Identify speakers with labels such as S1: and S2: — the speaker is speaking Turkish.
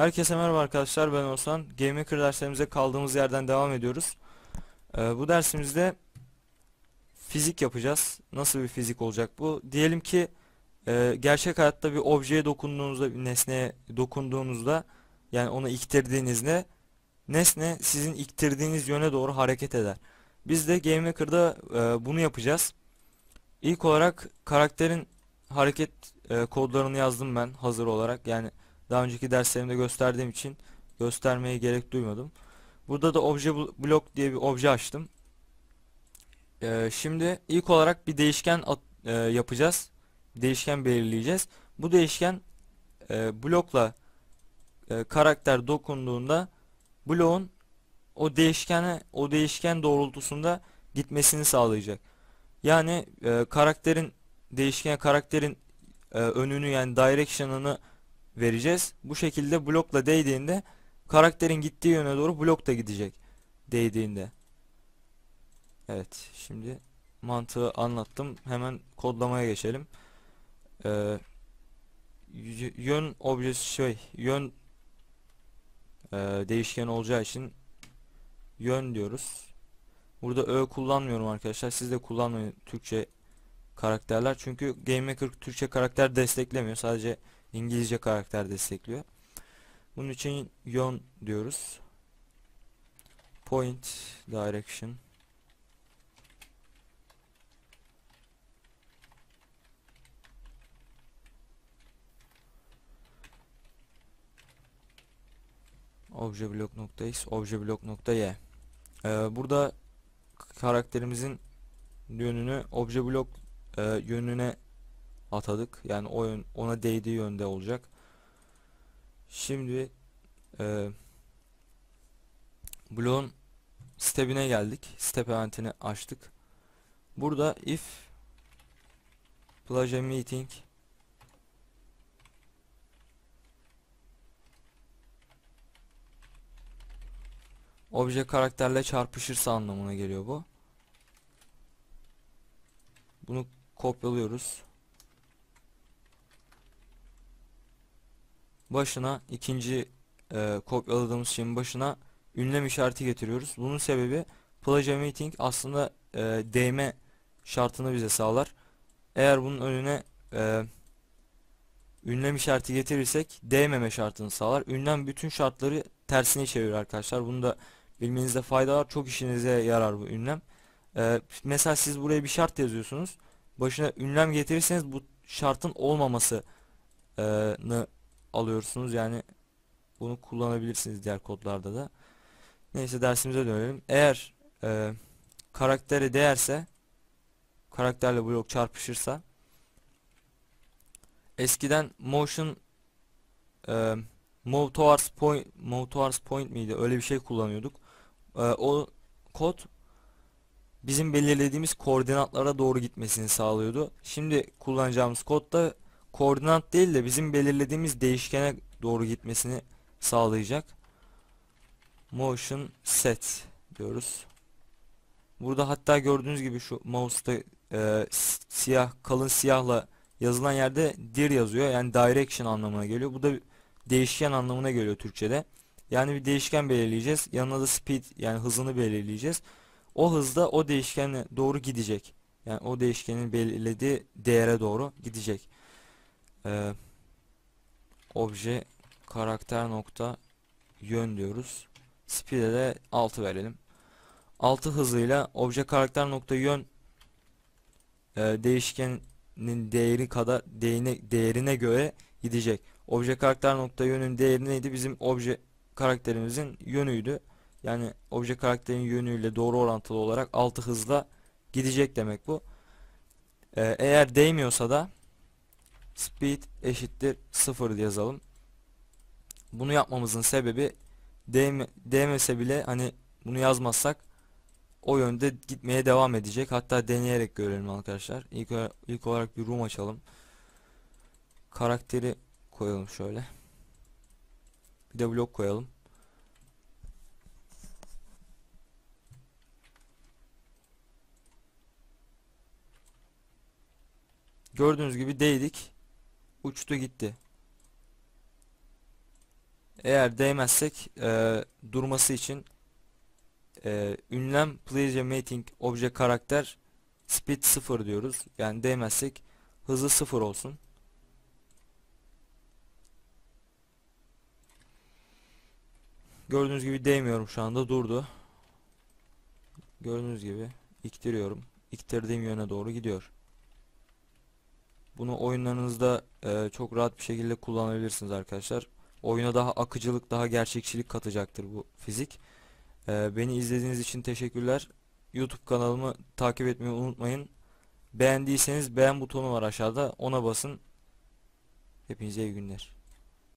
S1: Herkese merhaba arkadaşlar ben Oğuzhan. GameMaker derslerimize kaldığımız yerden devam ediyoruz. Ee, bu dersimizde fizik yapacağız. Nasıl bir fizik olacak bu? Diyelim ki e, gerçek hayatta bir objeye dokunduğunuzda, bir nesneye dokunduğunuzda yani onu iktirdiğinizde nesne sizin iktirdiğiniz yöne doğru hareket eder. Biz de GameMaker'da e, bunu yapacağız. İlk olarak karakterin hareket e, kodlarını yazdım ben hazır olarak. Yani daha önceki derslerimde gösterdiğim için göstermeye gerek duymadım. Burada da obje block diye bir obje açtım. Ee, şimdi ilk olarak bir değişken at, e, yapacağız. Değişken belirleyeceğiz. Bu değişken e, blokla e, karakter dokunduğunda bloğun o değişkene o değişken doğrultusunda gitmesini sağlayacak. Yani e, karakterin değişken karakterin e, önünü yani direction'ını vereceğiz. Bu şekilde blokla değdiğinde karakterin gittiği yöne doğru blok da gidecek değdiğinde. Evet şimdi mantığı anlattım. Hemen kodlamaya geçelim. Ee, yön objesi şey yön e, değişken olacağı için yön diyoruz. Burada ö kullanmıyorum arkadaşlar. Siz de kullanmayın Türkçe karakterler. Çünkü GameMaker Türkçe karakter desteklemiyor. Sadece İngilizce karakter destekliyor. Bunun için yön diyoruz. Point direction obje blok nokta x obje blok nokta y ee, burada karakterimizin yönünü obje blok e, yönüne atadık. Yani o ona değdiği yönde olacak. Şimdi e, bloğun step'ine geldik. Step eventini açtık. Burada if plaja meeting obje karakterle çarpışırsa anlamına geliyor bu. Bunu kopyalıyoruz. Başına ikinci e, kopyaladığımız şeyin başına ünlem işareti getiriyoruz. Bunun sebebi plagia meeting aslında e, değme şartını bize sağlar. Eğer bunun önüne e, ünlem işareti getirirsek değmeme şartını sağlar. Ünlem bütün şartları tersine çevirir arkadaşlar. Bunu da bilmenizde fayda var. Çok işinize yarar bu ünlem. E, mesela siz buraya bir şart yazıyorsunuz. Başına ünlem getirirseniz bu şartın olmamasını alıyorsunuz. Yani bunu kullanabilirsiniz diğer kodlarda da. Neyse dersimize dönelim. Eğer e, karaktere değerse karakterle blok çarpışırsa eskiden motion e, move towards point move towards point miydi? Öyle bir şey kullanıyorduk. E, o kod bizim belirlediğimiz koordinatlara doğru gitmesini sağlıyordu. Şimdi kullanacağımız kod da koordinat değil de bizim belirlediğimiz değişkene doğru gitmesini sağlayacak. Motion set diyoruz. Burada hatta gördüğünüz gibi şu mouse'da e, siyah kalın siyahla yazılan yerde dir yazıyor. Yani direction anlamına geliyor. Bu da değişken anlamına geliyor Türkçe'de. Yani bir değişken belirleyeceğiz. Yanına da speed yani hızını belirleyeceğiz. O hızda o değişkene doğru gidecek. Yani o değişkenin belirlediği değere doğru gidecek e, obje karakter nokta yön diyoruz. Speed'e de 6 verelim. 6 hızıyla obje karakter nokta yön e, değişkenin değeri kadar değine, değerine göre gidecek. Obje karakter nokta yönün değeri neydi? Bizim obje karakterimizin yönüydü. Yani obje karakterin yönüyle doğru orantılı olarak 6 hızla gidecek demek bu. Ee, eğer değmiyorsa da speed eşittir 0 yazalım. Bunu yapmamızın sebebi değme, değmese bile hani bunu yazmazsak o yönde gitmeye devam edecek. Hatta deneyerek görelim arkadaşlar. İlk, ilk olarak bir room açalım. Karakteri koyalım şöyle. Bir de blok koyalım. Gördüğünüz gibi değdik uçtu gitti. Eğer değmezsek e, durması için e, ünlem pleasure mating obje karakter speed 0 diyoruz. Yani değmezsek hızı 0 olsun. Gördüğünüz gibi değmiyorum şu anda durdu. Gördüğünüz gibi iktiriyorum. İktirdiğim yöne doğru gidiyor. Bunu oyunlarınızda e, çok rahat bir şekilde kullanabilirsiniz arkadaşlar. Oyuna daha akıcılık, daha gerçekçilik katacaktır bu fizik. E, beni izlediğiniz için teşekkürler. YouTube kanalımı takip etmeyi unutmayın. Beğendiyseniz beğen butonu var aşağıda. Ona basın. Hepinize iyi günler.